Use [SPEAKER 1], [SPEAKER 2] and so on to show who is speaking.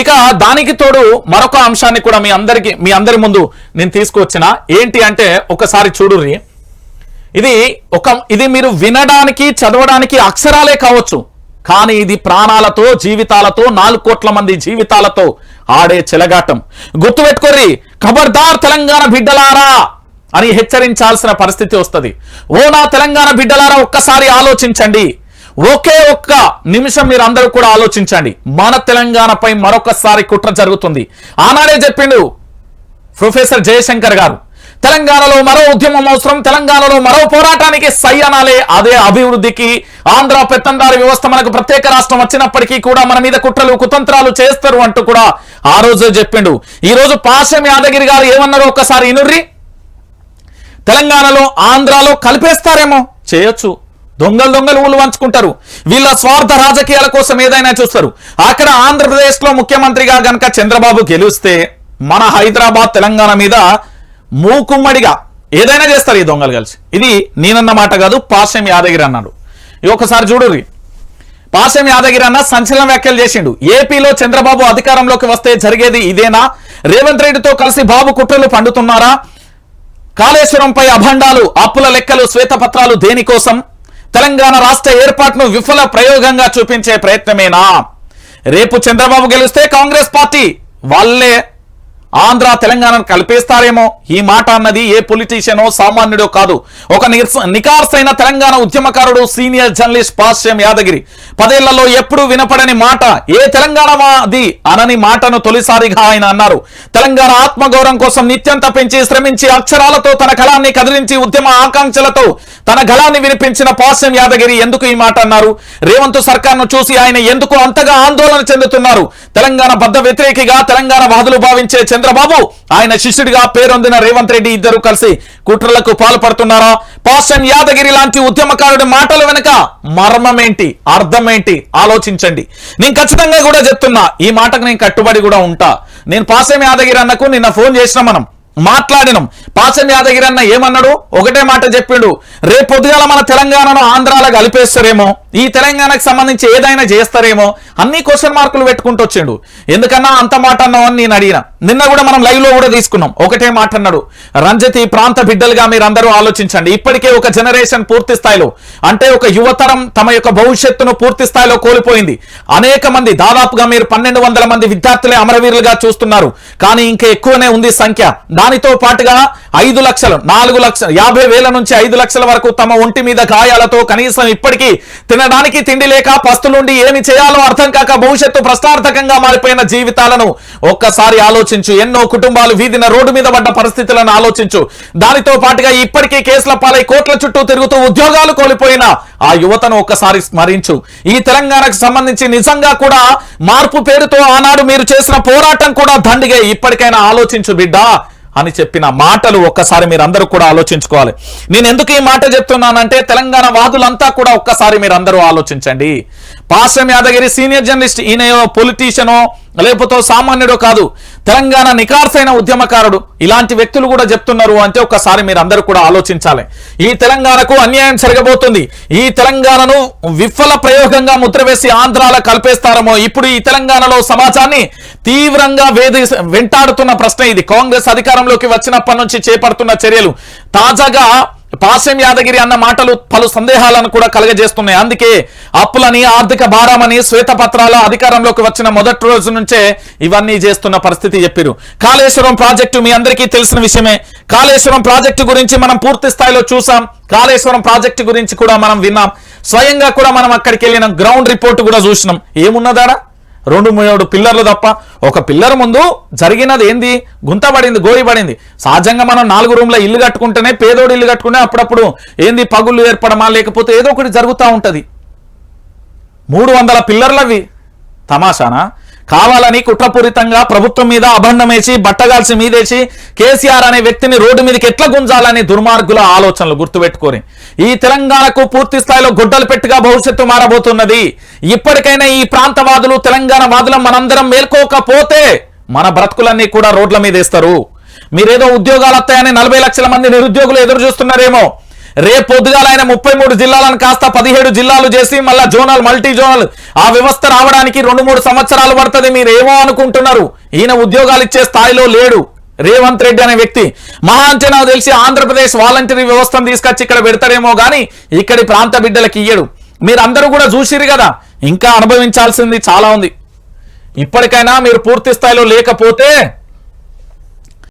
[SPEAKER 1] ఇక దానికి తోడు మరొక అంశాన్ని కూడా మీ అందరికి మీ అందరి ముందు నేను తీసుకువచ్చిన. ఏంటి అంటే ఒకసారి చూడుర్రి. ఇది ఒక ఇది మీరు వినడానికి చదవడానికి అక్షరాలే కావచ్చు. కానీ ఇది ప్రాణాలతో జీవితాలతో నాలుగు కోట్ల మంది జీవితాలతో ఆడే చెలగాటం. గుర్తుపెట్టుకోర్రి ఖబర్దార్ తెలంగాణ బిడ్డలారా అని హెచ్చరించాల్సిన పరిస్థితి వస్తుంది. ఓ నా తెలంగాణ బిడ్డలారా ఒక్కసారి ఆలోచించండి. ఒకే ఒక్క నిమిషం మీరు అందరూ కూడా ఆలోచించండి. మన తెలంగాణపై మరొకసారి కుట్ర జరుగుతుంది. ఆనాడే చెప్పిండు ప్రొఫెసర్ జయశంకర్ గారు. తెలంగాణలో మరో ఉద్యమం అవసరం తెలంగాణలో మరో పోరాటానికి సై అనాలే. అదే అభివృద్ధికి ఆంధ్ర పెత్తందారి వ్యవస్థ మనకు ప్రత్యేక రాష్ట్రం వచ్చినప్పటికీ కూడా మన మీద కుట్రలు కుతంత్రాలు చేస్తారు అంటూ కూడా ఆ రోజు చెప్పిండు. ఈ రోజు పాశం యాదగిరి గారు ఏమన్నారో ఒక్కసారి ఇనుర్రి? తెలంగాణలో ఆంధ్రాలో కలిపేస్తారేమో? చేయొచ్చు. దొంగలు దొంగలు ఊళ్ళు వంచుకుంటారు. వీళ్ళ స్వార్థ రాజకీయాల కోసం ఏదైనా చూస్తారు. అక్కడ ఆంధ్రప్రదేశ్లో ముఖ్యమంత్రిగా గనక చంద్రబాబు గెలిస్తే మన హైదరాబాద్ తెలంగాణ మీద మూకుమ్మడిగా ఏదైనా చేస్తారు ఈ దొంగలు కలిసి. ఇది నేనన్న మాట కాదు పాశం యాదగిరి అన్నాడు. ఇది ఒకసారి చూడుర్రి. పాశం యాదగిరి అన్న సంచలన వ్యాఖ్యలు చేసిండు. ఏపీలో చంద్రబాబు అధికారంలోకి వస్తే జరిగేది ఇదేనా? రేవంత్ రెడ్డితో కలిసి బాబు కుట్రలు పండుతున్నారా? కాళేశ్వరంపై అభండాలు అప్పుల లెక్కలు శ్వేతపత్రాలు దేనికోసం? తెలంగాణ రాష్ట్ర ఏర్పాటును విఫల ప్రయోగంగా చూపించే ప్రయత్నమేనా? రేపు చంద్రబాబు గెలిస్తే కాంగ్రెస్ పార్టీ వాళ్ళే ఆంధ్ర తెలంగాణను కలిపేస్తారేమో? ఈ మాట అన్నది ఏ పొలిటీషియనో సామాన్యుడో కాదు. ఒక నిరస- నికార్సైన తెలంగాణ ఉద్యమకారుడు సీనియర్ జర్నలిస్ట్ పాశ్యం యాదగిరి. పదేళ్ళలో ఎప్పుడూ వినపడని మాట ఏ తెలంగాణది అనని మాటను తొలిసారిగా ఆయన అన్నారు. తెలంగాణ ఆత్మగౌరవం కోసం నిత్యం తప్పించి శ్రమించి అక్షరాలతో తన కళాన్ని కదిలించి ఉద్యమ ఆకాంక్షలతో తన గళాన్ని వినిపించిన పాశ్యం యాదగిరి ఎందుకు ఈ మాట అన్నారు? రేవంత్ సర్కార్ను చూసి ఆయన ఎందుకు అంతగా ఆందోళన చెందుతున్నారు? తెలంగాణ బద్ద వ్యతిరేకిగా తెలంగాణ వాదులు భావించే చంద్రబాబు ఆయన శిష్యుడిగా పేరొందిన రేవంత్ రెడ్డి ఇద్దరు కలిసి కుట్రలకు పాల్పడుతున్నారా? పాషన్ యాదగిరి లాంటి ఉద్యమకారుడి మాటల వెనుక మర్మమేంటి? అర్థమేంటి? ఆలోచించండి. నేను ఖచ్చితంగా కూడా చెప్తున్నా ఈ మాటకు నేను కట్టుబడి కూడా ఉంటా. నేను పాశ్యం యాదగిరి అన్నకు నిన్న ఫోన్ చేసిన మనం మాట్లాడినం. పాసం యాదగిరి అన్న ఏమన్నాడు? ఒకటే మాట చెప్పిండు రేపొద్దుగాల పొద్దుగాల మన తెలంగాణను ఆంధ్రాలో కలిపేస్తారేమో. ఈ తెలంగాణకు సంబంధించి ఏదైనా చేస్తారేమో అన్ని క్వశ్చన్ మార్కులు పెట్టుకుంటూ వచ్చిండు. ఎందుకన్నా అంత మాట అన్నావు అని నేను అడిగిన. నిన్న కూడా మనం లైవ్లో కూడా తీసుకున్నాం. ఒకటే మాట అన్నాడు. రంజతి ప్రాంత బిడ్డలుగా మీరు అందరూ ఆలోచించండి. ఇప్పటికే ఒక జనరేషన్ పూర్తి స్థాయిలో అంటే ఒక యువతరం తమ యొక్క భవిష్యత్తును పూర్తి స్థాయిలో కోల్పోయింది. అనేక మంది దాదాపుగా మీరు పన్నెండు వందల మంది విద్యార్థులే అమరవీరులుగా చూస్తున్నారు. కానీ ఇంకా ఎక్కువనే ఉంది సంఖ్య. దానితో పాటుగా ఐదు లక్షలు నాలుగు లక్షలు యాభై వేల నుంచి ఐదు లక్షల వరకు తమ ఒంటి మీద గాయాలతో కనీసం ఇప్పటికీ తినడానికి తిండి లేక పస్తులుండి ఏమి చేయాలో అర్థం కాక భవిష్యత్తు ప్రశ్నార్థకంగా మారిపోయిన జీవితాలను ఒక్కసారి ఆలోచించు. ఎన్నో కుటుంబాలు వీధిన రోడ్డు మీద పడ్డ పరిస్థితులను ఆలోచించు. దానితో పాటుగా ఇప్పటికీ కేసుల పాలై కోట్ల చుట్టూ తిరుగుతూ ఉద్యోగాలు కోల్పోయిన ఆ యువతను ఒక్కసారి స్మరించు. ఈ తెలంగాణకు సంబంధించి నిజంగా కూడా మార్పు పేరుతో ఆనాడు మీరు చేసిన పోరాటం కూడా దండిగే ఇప్పటికైనా ఆలోచించు బిడ్డ. అని చెప్పిన మాటలు ఒక్కసారి మీరందరూ కూడా ఆలోచించుకోవాలి. నేను ఎందుకు ఈ మాట చెప్తున్నానంటే తెలంగాణ వాదులంతా కూడా ఒక్కసారి మీరందరూ ఆలోచించండి. పాశ్యం యాదగిరి సీనియర్ జర్నలిస్ట్ ఈయన పొలిటీషియనో లేకపోతే సామాన్యుడు కాదు తెలంగాణ నికార్సైన ఉద్యమకారుడు. ఇలాంటి వ్యక్తులు కూడా చెప్తున్నారు అంటే ఒకసారి మీరు అందరూ కూడా ఆలోచించాలి. ఈ తెలంగాణకు అన్యాయం జరగబోతుంది. ఈ తెలంగాణను విఫల ప్రయోగంగా ముద్ర వేసి కల్పేస్తారమో. ఇప్పుడు ఈ తెలంగాణలో సమాజాన్ని తీవ్రంగా వేధి వెంటాడుతున్న ప్రశ్న ఇది. కాంగ్రెస్ అధికారంలోకి వచ్చినప్పటి నుంచి చేపడుతున్న చర్యలు. తాజాగా పాశం యాదగిరి అన్న మాటలు పలు సందేహాలను కూడా కలగజేస్తున్నాయి. అందుకే అప్పులని ఆర్థిక భారమని శ్వేతపత్రాల అధికారంలోకి వచ్చిన మొదటి రోజు నుంచే ఇవన్నీ చేస్తున్న పరిస్థితి చెప్పారు. కాళేశ్వరం ప్రాజెక్టు మీ అందరికీ తెలిసిన విషయమే. కాళేశ్వరం ప్రాజెక్టు గురించి మనం పూర్తి స్థాయిలో చూసాం. కాళేశ్వరం ప్రాజెక్టు గురించి కూడా మనం విన్నాం. స్వయంగా కూడా మనం అక్కడికి వెళ్ళిన గ్రౌండ్ రిపోర్ట్ కూడా చూసినాం. ఏమున్నదారా రెండు మూడు పిల్లర్లు తప్ప ఒక పిల్లర్ ముందు జరిగినది ఏంది? గుంత పడింది గోయి పడింది సహజంగా మనం నాలుగు రూమ్ల ఇల్లు కట్టుకుంటేనే పేదోడు ఇల్లు కట్టుకునే అప్పుడప్పుడు ఏంది? పగుళ్ళు ఏర్పడమా? లేకపోతే ఏదో ఒకటి జరుగుతూ ఉంటుంది. మూడు వందల పిల్లర్లవి. తమాషానా? కావాలని కుట్రపూరితంగా ప్రభుత్వం మీద అభండం బట్టగాల్సి మీదేసి కేసీఆర్ అనే వ్యక్తిని రోడ్డు మీదకి ఎట్లా గుంజాలని దుర్మార్గుల ఆలోచనలు గుర్తుపెట్టుకోరి ఈ తెలంగాణకు పూర్తి స్థాయిలో గుడ్డలు పెట్టుగా భవిష్యత్తు మారబోతున్నది. ఇప్పటికైనా ఈ ప్రాంతవాదులు తెలంగాణ వాదులం మనందరం మేల్కోకపోతే మన బ్రతుకులన్నీ కూడా రోడ్ల మీద వేస్తారు. మీరేదో ఉద్యోగాలు వస్తాయని నలభై లక్షల మంది నిరుద్యోగులు ఎదురు చూస్తున్నారేమో. రేపు పొద్దుగాల ఆయన ముప్పై మూడు జిల్లాలను కాస్త పదిహేడు జిల్లాలు చేసి మళ్ళా జోనల్ మల్టీ జోనల్ ఆ వ్యవస్థ రావడానికి రెండు మూడు సంవత్సరాలు పడుతుంది మీరు ఏమో అనుకుంటున్నారు. ఈయన ఉద్యోగాలు ఇచ్చే స్థాయిలో లేడు. రేవంత్ రెడ్డి అనే వ్యక్తి మహా అంచనా తెలిసి ఆంధ్రప్రదేశ్ వాలంటరీ వ్యవస్థను తీసుకొచ్చి ఇక్కడ పెడతారేమో కానీ ఇక్కడి ప్రాంత బిడ్డలకి ఇయ్యడు. మీరందరూ కూడా చూసిరు కదా ఇంకా అనుభవించాల్సింది చాలా ఉంది. ఇప్పటికైనా మీరు పూర్తి స్థాయిలో లేకపోతే